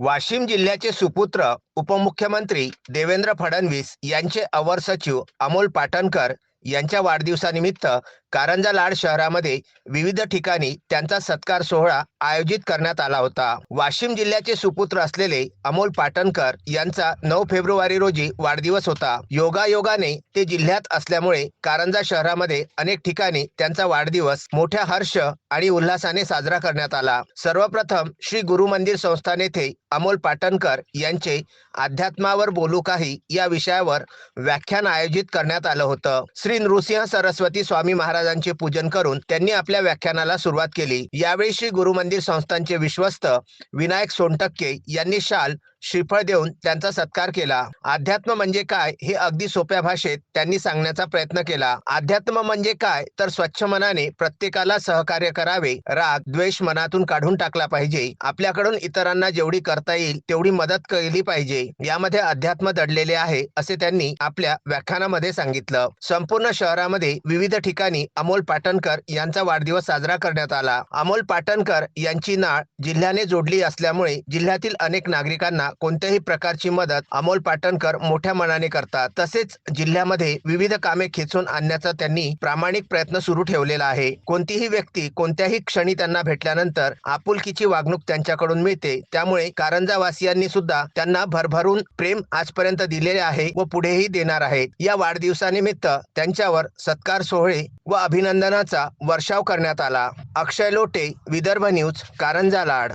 वाशिम जिल्ह्याचे सुपुत्र उपमुख्यमंत्री देवेंद्र फडणवीस यांचे अवर सचिव अमोल पाटणकर यांच्या वाढदिवसानिमित्त कारंजा लाड शहरामध्ये विविध ठिकाणी त्यांचा सत्कार सोहळा आयोजित करण्यात आला होता. वाशिम जिल्ह्याचे सुपुत्र असलेले अमोल पाटणकर यांचा नऊ फेब्रुवारी रोजी वाढदिवस होता. योगायोगाने ते जिल्ह्यात असल्यामुळे कारंजा शहरामध्ये अनेक ठिकाणी त्यांचा वाढदिवस मोठ्या हर्ष आणि उल्हासाने साजरा करण्यात आला. सर्वप्रथम श्री गुरु मंदिर संस्थान येथे अमोल पाटणकर यांचे अध्यात्मावर बोलू काही या विषयावर व्याख्यान आयोजित करण्यात आलं होतं. श्री नृसिंह सरस्वती स्वामी महाराज महाराजांचे पूजन करून त्यांनी आपल्या व्याख्यानाला सुरुवात केली. यावेळी श्री गुरु मंदिर संस्थानचे विश्वस्त विनायक सोनटक्के यांनी शाल श्रीफळ देऊन त्यांचा सत्कार केला. अध्यात्म म्हणजे काय हे अगदी सोप्या भाषेत त्यांनी सांगण्याचा प्रयत्न केला. अध्यात्म म्हणजे काय? तर स्वच्छ मनाने प्रत्येकाला सहकार्य करावे राग द्वेष मनातून काढून टाकला पाहिजे. आपल्याकडून इतरांना जेवढी करता येईल तेवढी मदत केली पाहिजे. यामध्ये अध्यात्म दडलेले आहे असे त्यांनी आपल्या व्याख्यानामध्ये सांगितलं. संपूर्ण शहरामध्ये विविध ठिकाणी अमोल पाटणकर यांचा वाढदिवस साजरा करण्यात आला. अमोल पाटणकर यांची नाळ जिल्ह्याने जोडली असल्यामुळे जिल्ह्यातील अनेक नागरिकांना कोणत्याही प्रकारची मदत अमोल पाटणकर मोठ्या मनाने करतात. तसेच जिल्ह्यामध्ये विविध कामे खेचून आणण्याचा त्यांनी प्रामाणिक प्रयत्न सुरू ठेवलेला आहे. कोणतीही व्यक्ती कोणत्याही क्षणी त्यांना भेटल्यानंतर आपुलकीची वागणूक त्यांच्याकडून मिळते. त्यामुळे कारंजावासियांनी सुद्धा त्यांना भरभरून प्रेम आजपर्यंत दिलेले आहे व पुढेही देणार आहेत. या वाढदिवसानिमित्त त्यांच्यावर सत्कार सोहळे व अभिनंदनाचा वर्षाव करण्यात आला. अक्षय लोटे विदर्भ न्यूज कारंजा लाड.